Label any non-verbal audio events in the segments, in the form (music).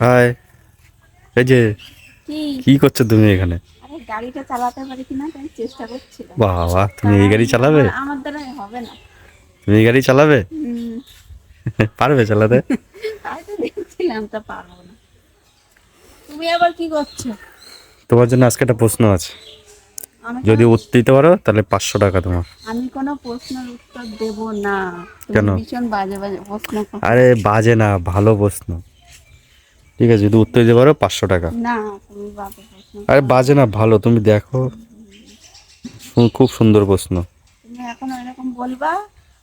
High এই যে কি? করছ তুমি এখানে? গাড়িটা চালাতে পারি কিনা তাই চেষ্টা করছিলাম। বাবা তুমি এই গাড়ি চালাবে? আমার- দ্বারা হবে না। তুমি এই গাড়ি চালাবে? (laughs) পারবে চালাতে? (laughs) দেখছিলাম তা পারব না। তুমি আবার কি করছ? তোমার জন্য আজকে একটা প্রশ্ন আছে। যদি উত্তর দিতে পারো তাহলে পাঁচশো টাকা তোমার। আমি কোনো প্রশ্নের উত্তর দেব না। কেন? ভীষণ বাজে বাজে প্রশ্ন আরে বাজে না ভালো প্রশ্ন। ঠিক আছে যদি উত্তর দিতে পারো পাঁচশো টাকা। না তুমি বাজে প্রশ্ন আরে বাজে না ভালো তুমি দেখো। খুব সুন্দর প্রশ্ন। তুমি এখন এরকম বলবা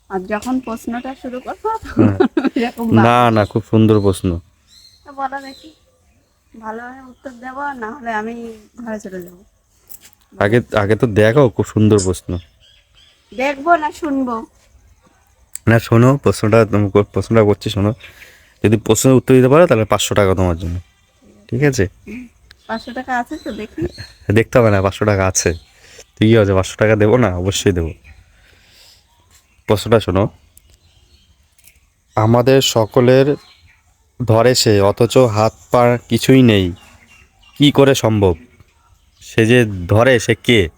আর যখন প্রশ্নটা শুরু করব হ্যাঁ। এরকম না না খুব সুন্দর প্রশ্ন। বলা দেখি ভালোভাবে উত্তর দেবো না হলে আমি ঘরে চলে যাব। আগে আগে তো দেখো খুব সুন্দর প্রশ্ন। দেখব না শুনব। না শোনো প্রশ্নটা তুমি প্রশ্নটা করছি শোনো। যদি প্রশ্নের উত্তর দিতে পারো তাহলে পাঁচশো টাকা তোমার জন্য। ঠিক আছে? পাঁচশো টাকা আছে তো দেখি। দেখতে হবে না পাঁচশো টাকা আছে। ঠিকই আছে পাঁচশো টাকা দেবো না অবশ্যই দেবো। প্রশ্নটা শোনো। আমাদের সকলের ধরে সে অথচ হাত পা কিছুই নেই। কি করে সম্ভব? সে যে ধরে সে কে?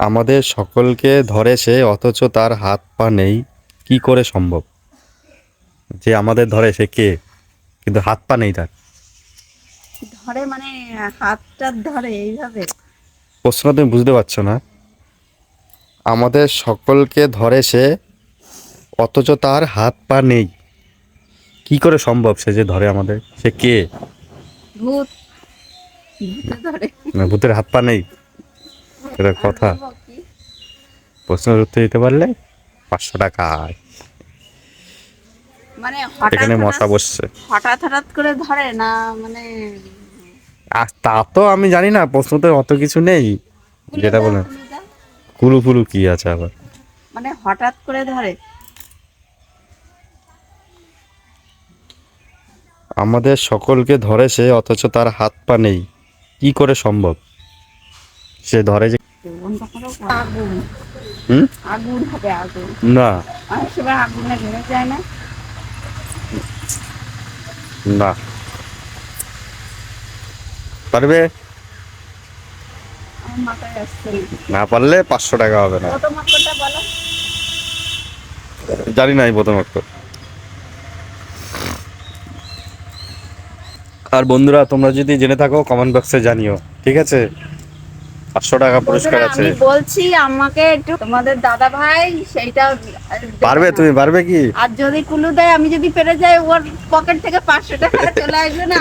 আমাদের সকলকে ধরে সে অথচ তার হাত পা নেই। কি করে সম্ভব? যে আমাদের ধরে সে কে? কিন্তু হাত পা নেই তার। ধরে মানে হাতটা ধরে এইভাবে? প্রশ্ন তুমি বুঝতে পারছ না? আমাদের সকলকে ধরে সে অথচ তার হাত পা নেই। কি করে সম্ভব সে যে ধরে আমাদের? সে কে? ভূত। না, ভূতের হাত পা নেই। এটা কথা। প্রশ্নের উত্তর দিতে পারলে পাঁচশো মানে এখানে মশা বসছে। হঠাৎ হঠাৎ করে ধরে না মানে আর তা তো আমি জানি না প্রশ্নতে অত কিছু নেই। যেটা বলে কুলু ফুলু কি আছে আবার? মানে হঠাৎ করে ধরে। আমাদের সকলকে ধরে সে অথচ তার হাত পা নেই। কি করে সম্ভব? সে ধরে যে আগুন হুম হবে আগুন। না। অনেক সময় আগুনে ধরে যায় না? না। পারবে? না পারলে পাঁচশো টাকা হবে না। জানি না এই প্রথম অক্ষর আর বন্ধুরা তোমরা যদি জেনে থাকো কমেন্ট বক্সে জানিও। ঠিক আছে? পাঁচশো টাকা পুরস্কার আছে। আমি বলছি আমাকে একটু তোমাদের দাদা ভাই সেইটা পারবে তুমি পারবে কি? আর যদি কুলু দেয় আমি যদি পেরে যাই ওর পকেট থেকে পাঁচশো টাকা (laughs) চলে আসবে না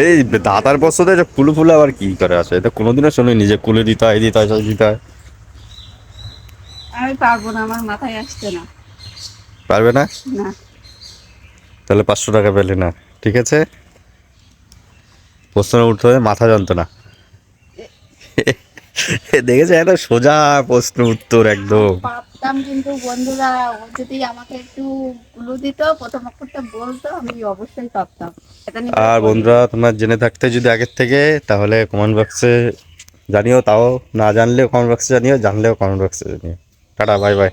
এই দাদার বছরে যে কুলু ফুলু আবার কি করে আছে এটা কোনোদিনও শুনিনি যে কুলে দিতে হয় দিতে হয় সব দিতে। হয় আমি পারব না আমার মাথায় আসছে না। পারবে না? না। তাহলে পাঁচশো টাকা পেলে না ঠিক আছে? প্রশ্ন উঠতে হবে মাথা যন্ত্রণা। দেখেছে একটা সোজা প্রশ্ন উত্তর একদম। পারতাম কিন্তু বন্ধুরা ও যদি আমাকে একটু কুলু দিত প্রথম অক্ষরটা বলতো আমি অবশ্যই পারতাম আর বন্ধুরা তোমরা জেনে থাকতে যদি আগের থেকে তাহলে কমেন্ট বক্সে জানিও তাও না জানলেও কমেন্ট বক্সে জানিও জানলেও কমেন্ট বক্সে জানিও। Tata bye bye